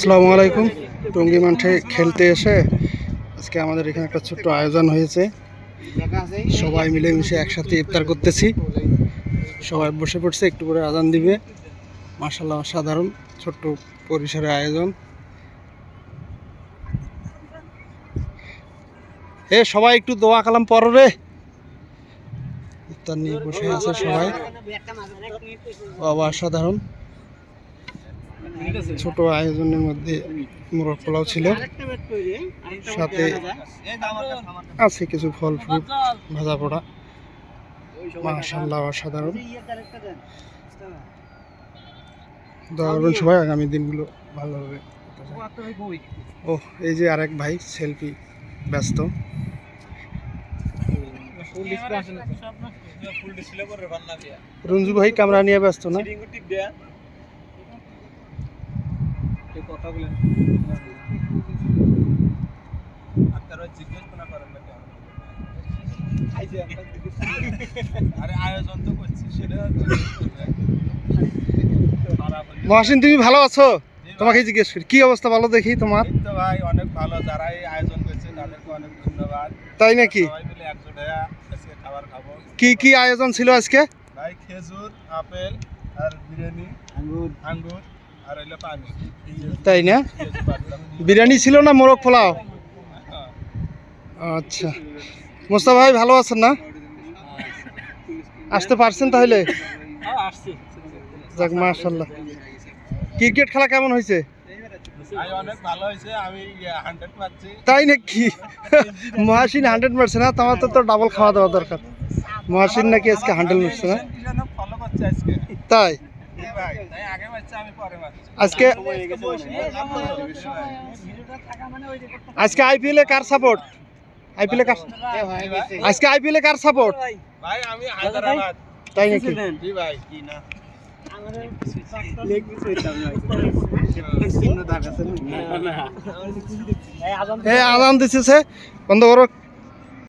আসসালামু আলাইকুম। টঙ্গি মাঠে খেলতে এসে আজকে আমাদের এখানে একটা ছোট্ট আয়োজন হয়েছে। সবাই মিলেমিশে একসাথে ইফতার করতেছি। সবাই বসে পড়ছে, একটু করে আজান দিবে। মাসাল্লাহ সাধারণ ছোট্ট পরিসরে আয়োজন। এ, সবাই একটু দোয়া কালাম পর রে। ইফতার নিয়ে বসে আছে সবাই। বাবা সাধারণ ছোট আয়োজনের মধ্যে মোরগ পোলাও ছিল। সাথে আছে কিছু ফল ফ্রুট ভাজা পোড়া। মাশাল্লাহ অসাধারণ। সবাই আগামী দিনগুলো ভালোভাবে ও এই যে আরেক ভাই সেলফি ব্যস্ত। রঞ্জু ভাই কামরা নিয়ে ব্যস্ত না? মহাসিন তুমি ভালো আছো? তোমাকে জিজ্ঞেস করি কি অবস্থা? ভালো দেখি তোমার? তো ভাই অনেক ভালো। যারা এই আয়োজন করছে তাদেরকে অনেক ধন্যবাদ। তাই নাকি? সবাই মিলে একজোট হয়ে আজকে খাবার খাব। কি কি আয়োজন ছিল আজকে? ভাই খেজুর আপেল আর বিরিয়ানি। আঙ্গুর। আঙ্গুর। আর তাই না? বিরিয়ানি ছিল না মোরগ পোলাও? হ্যাঁ। আচ্ছা। মোস্তা ভাই ভালো আছেন না? আসতে পারছেন তাহলে? যাক মাশাল্লাহ ক্রিকেট খেলা কেমন হয়েছে? পাচ্ছি। তাই নাকি? মহাসিন হান্ড্রেড মারছে না? তোমার তো তো ডাবল খাওয়া দেওয়া দরকার। মহাসিন নাকি আজকে হান্ড্রেড মারছে না? তাই? আজকে আজকে আইপিএল এ কার সাপোর্ট আইপিএল এ কার আজকে আইপিএল কার সাপোর্ট ভাই আমি হায়দ্রাবাদ তাই নাকি? জি ভাই কি না এ আজান বন্ধ করো।